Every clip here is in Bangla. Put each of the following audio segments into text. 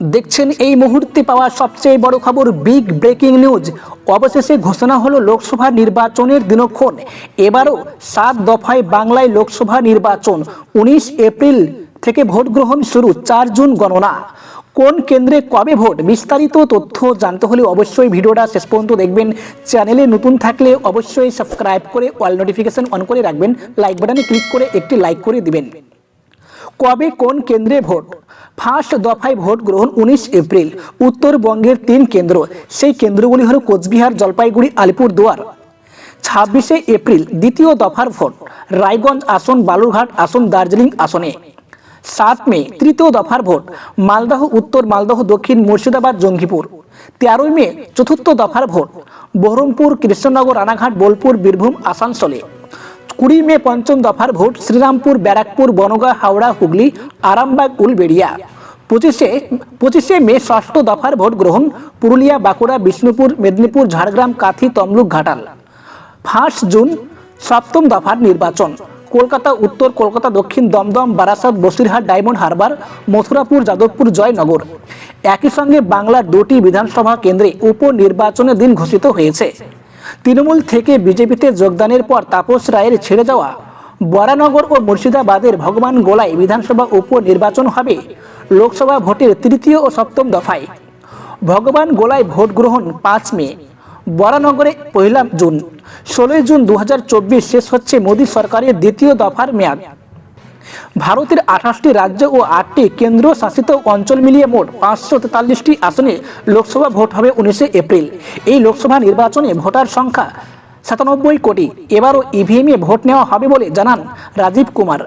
দেখছেন এই মুহূর্তে পাওয়া সবচেয়ে বড় খবর বিগ ব্রেকিং নিউজ অবশেষে ঘোষণা হলো লোকসভা নির্বাচনের দিনক্ষণ। এবারও সাত দফায় বাংলায় লোকসভা নির্বাচন, উনিশ এপ্রিল থেকে ভোট গ্রহণ শুরু, চার জুন গণনা। কোন কেন্দ্রে কবে ভোট? বিস্তারিত তথ্য জানতে হলে অবশ্যই ভিডিওটা শেষ পর্যন্ত দেখবেন। চ্যানেলে নতুন থাকলে অবশ্যই সাবস্ক্রাইব করে অল নোটিফিকেশন অন করে রাখবেন। লাইক বাটনে ক্লিক করে একটি লাইক করে দিবেন। কবে কোন কেন্দ্রে ভোট? ফার্স্ট দফায় ভোট গ্রহণ উনিশ এপ্রিল উত্তরবঙ্গের তিন কেন্দ্র। সেই কেন্দ্রগুলি হল কোচবিহার, জলপাইগুড়ি, আলিপুরদুয়ার। ছাব্বিশে এপ্রিল, দ্বিতীয় দফার ভোট, রায়গঞ্জ আসন, বালুরঘাট আসন, দার্জিলিং আসনে। সাত মে, তৃতীয় দফার ভোট, মালদহ, উত্তর মালদহ, দক্ষিণ মুর্শিদাবাদ, জঙ্গিপুর। তেরোই মে, চতুর্থ দফার ভোট, বহরমপুর, কৃষ্ণনগর, রানাঘাট, বোলপুর, বীরভূম, আসানসোলে। কুড়ি মে পঞ্চম দফার ভোট শ্রীরামপুর, ব্যারাকপুর, বনগাঁ, হাওড়া, হুগলি, আরামবাগ, উলবেড়িয়া। পঁচিশে পঁচিশে মে ষষ্ঠ দফার ভোট গ্রহণ পুরুলিয়া, বাঁকুড়া, বিষ্ণুপুর, মেদিনীপুর, ঝাড়গ্রাম, কাথি, তমলুক, ঘাটাল। ফার্স্ট জুন সপ্তম দফার নির্বাচন। কলকাতা, উত্তর কলকাতা, দক্ষিণ দমদম, বারাসাত, বসিরহাট, ডায়মন্ড হারবার, মথুরাপুর, যাদবপুর, জয়নগর। একই সঙ্গে বাংলার দুটি বিধানসভা কেন্দ্রে উপনির্বাচনের দিন ঘোষিত হয়েছে। তৃণমূল থেকে বিজেপিতে যোগদানের পর তাপস রায়ের ছেড়ে যাওয়া, বরানগর ও মুর্শিদাবাদের ভগবান গোলায় বিধানসভা উপনির্বাচন হবে, লোকসভা ভোটের তৃতীয় ও সপ্তম দফায়। ভগবান গোলায় ভোট গ্রহণ পাঁচ মে, বরানগরে পহিলা জুন। ষোলোই জুন দু হাজার চব্বিশ শেষ হচ্ছে মোদী সরকারের দ্বিতীয় দফার মেয়াদ। ভারতের আঠাশটি রাজ্য ও আটটি কেন্দ্র শাসিত অঞ্চল মিলিয়ে মোট পাঁচশো তেতাল্লিশটি আসনে লোকসভা ভোট হবে উনিশে এপ্রিল। এই লোকসভা নির্বাচনে ভোটার সংখ্যা সাতানব্বই কোটি। এবারও ইভিএমে ভোট নেওয়া হবে বলে জানান রাজীব কুমার।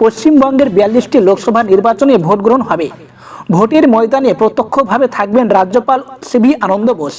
পশ্চিমবঙ্গের বিয়াল্লিশটি লোকসভা নির্বাচনে ভোট গ্রহণ হবে। ভোটের ময়দানে প্রত্যক্ষভাবে থাকবেন রাজ্যপাল সিভি আনন্দ বোস।